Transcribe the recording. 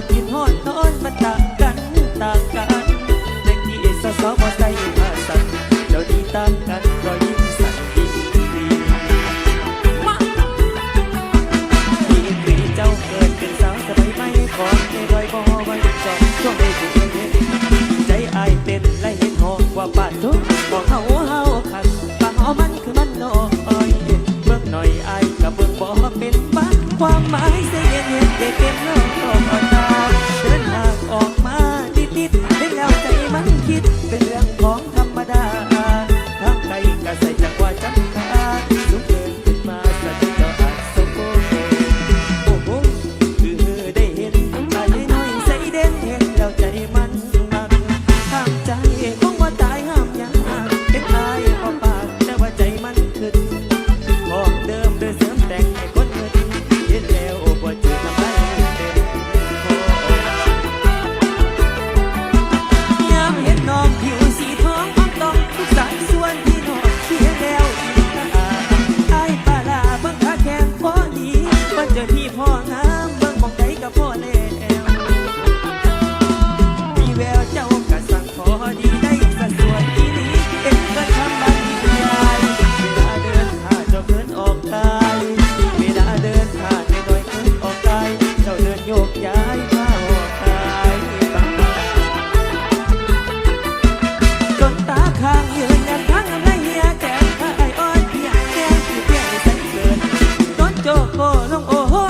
ดคิดฮอดตอนมาต่างกันต่างกันเด็กที่เอสสาวมอไซค์มาสั่นเจ้าดีต่างกันรอยยิ้มสั่นดีดีดีดีเจ้าเกิดเป็นสาวสบายไหมขอให้รอยบ่ไว้จอมช่วงเด็กเด็กใจอายเต็นไล่เห็นหอกว่าป่าทุกบอกเฮาเฮาคันป่าเฮามันคือมันน้อยเบิ่งหน่อยอายกับเบิ่งบ่เป็นบ้าความหมายเสียเย็นเย็นเด็กเก็บน้อง น้องโอ้